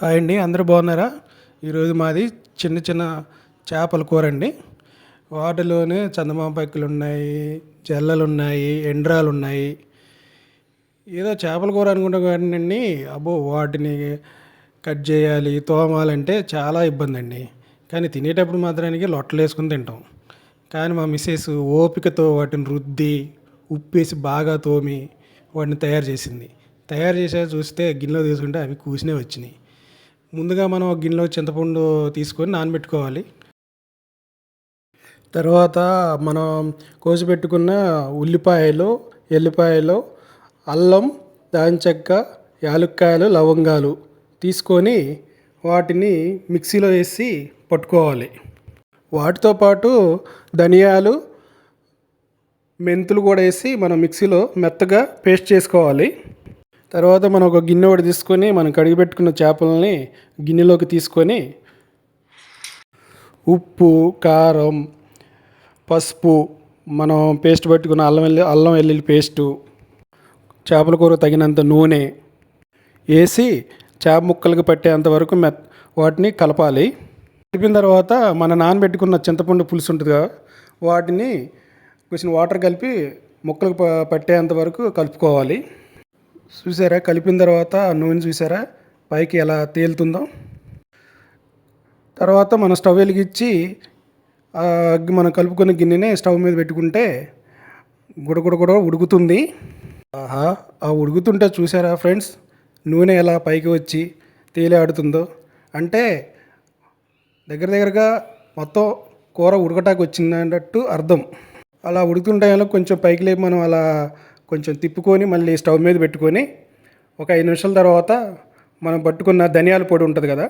Hi అండి అందరూ బాగున్నారా? ఈరోజు మాది చిన్న చిన్న చేపల కూర అండి. వాటిలోనే చందమామ పక్కలు ఉన్నాయి జల్లలు ఉన్నాయి ఎండ్రాలు ఉన్నాయి. ఏదో చేపల కూర అనుకుంటాం కానీ అబ్బో వాటిని కట్ చేయాలి తోమాలంటే చాలా ఇబ్బంది అండి కానీ తినేటప్పుడు మాత్రానికి లొట్టలు వేసుకుని తింటాం. కానీ మా మిస్సెస్ ఓపికతో వాటిని రుద్ది ఉప్పేసి బాగా తోమి వాటిని తయారు చేసింది. తయారు చేసే చూస్తే గిన్నెలో తీసుకుంటే అవి కూసినే వచ్చినాయి. ముందుగా మనం ఒక గిన్నెలో చింతపండు తీసుకొని నానబెట్టుకోవాలి. తర్వాత మనం కోసి పెట్టుకున్న ఉల్లిపాయలు ఎల్లిపాయలు అల్లం దాని యాలుక్కాయలు లవంగాలు తీసుకొని వాటిని మిక్సీలో వేసి పట్టుకోవాలి. వాటితో పాటు ధనియాలు మెంతులు కూడా వేసి మనం మిక్సీలో మెత్తగా పేస్ట్ చేసుకోవాలి. తర్వాత మనం ఒక గిన్నె ఒకటి తీసుకొని మనం కడిగి పెట్టుకున్న చేపలని గిన్నెలోకి తీసుకొని ఉప్పు కారం పసుపు మనం పేస్ట్ పెట్టుకున్న అల్లం వెల్లి అల్లం వెల్లుల్లి పేస్టు చేపల కూర తగినంత నూనె వేసి చేప ముక్కలకు పట్టేంత వరకు మె వాటిని కలపాలి. కలిపిన తర్వాత మన నానబెట్టుకున్న చింతపండు పులుసు ఉంటుంది వాటిని కొంచెం వాటర్ కలిపి ముక్కలకు ప- పట్టేంత వరకు కలుపుకోవాలి. చూసారా? కలిపిన తర్వాత ఆ నూనె చూసారా? పైకి ఎలా తేలుతుందో. తర్వాత మనం స్టవ్ వెలిగించి ఆ మనం కలుపుకున్న గిన్నెనే స్టవ్ మీద పెట్టుకుంటే గుడగుడ కూడా ఉడుకుతుంది. ఆహా ఆ ఉడుకుతుంటే చూసారా ఫ్రెండ్స్? నూనె ఎలా పైకి వచ్చి తేలాడుతుందో అంటే దగ్గర దగ్గరగా మొత్తం కూర ఉడకటానికి వచ్చిందన్నట్టు అర్థం. అలా ఉడుకుతుంటే కొంచెం పైకి లేపి మనం అలా కొంచెం తిప్పుకొని మళ్ళీ స్టవ్ మీద పెట్టుకొని ఒక ఐదు నిమిషాల తర్వాత మనం పట్టుకున్న ధనియాల పొడి ఉంటుంది కదా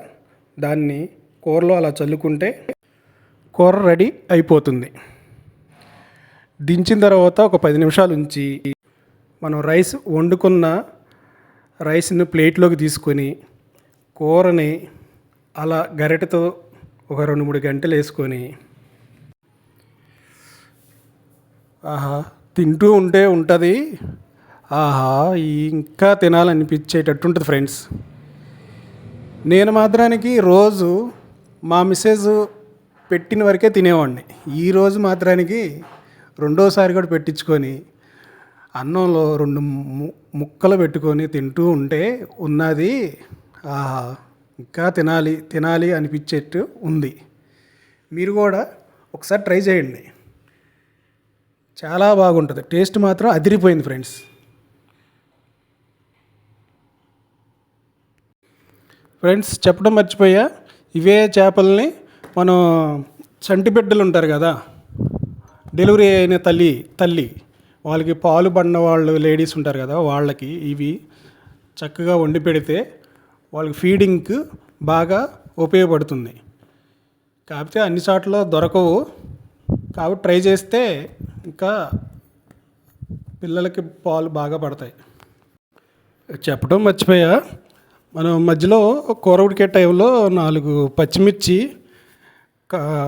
దాన్ని కూరలో అలా చల్లుకుంటే కూర రెడీ అయిపోతుంది. దించిన తర్వాత ఒక పది నిమిషాలు ఉంచి మనం రైస్ వండుకున్న రైస్ని ప్లేట్లోకి తీసుకొని కూరని అలా గరిటతో ఒక రెండు మూడు గంటలు వేసుకొని ఆహా తింటూ ఉంటే ఉంటుంది. ఆహా ఇంకా తినాలనిపించేటట్టు ఉంటుంది ఫ్రెండ్స్ నేను మాత్రానికి రోజు మా మిస్సెస్ పెట్టిన వరకే తినేవాడిని. ఈరోజు మాత్రానికి రెండోసారి కూడా పెట్టించుకొని అన్నంలో రెండు ము- ముక్కలు పెట్టుకొని తింటూ ఉంటే ఉన్నది. ఆహా ఇంకా తినాలి తినాలి అనిపించేట్టు ఉంది. మీరు కూడా ఒకసారి ట్రై చేయండి. చాలా బాగుంటుంది. టేస్ట్ మాత్రం అదిరిపోయింది ఫ్రెండ్స్. ఫ్రెండ్స్ చెప్పడం మర్చిపోయా. ఇవే చేపల్ని మనం చంటి బిడ్డలు ఉంటారు కదా డెలివరీ అయిన తల్లి తల్లి వాళ్ళకి పాలు పడిన వాళ్ళు లేడీస్ ఉంటారు కదా వాళ్ళకి ఇవి చక్కగా వండి పెడితే వాళ్ళకి ఫీడింగ్కి బాగా ఉపయోగపడుతుంది. కాకపోతే అన్ని చోట్ల దొరకవు. కాబట్టి ట్రై చేస్తే ఇంకా పిల్లలకి పాలు బాగా పడతాయి. చెప్పడం మర్చిపోయా. మనం మధ్యలో కూర ఉడికే టైంలో నాలుగు పచ్చిమిర్చి కా-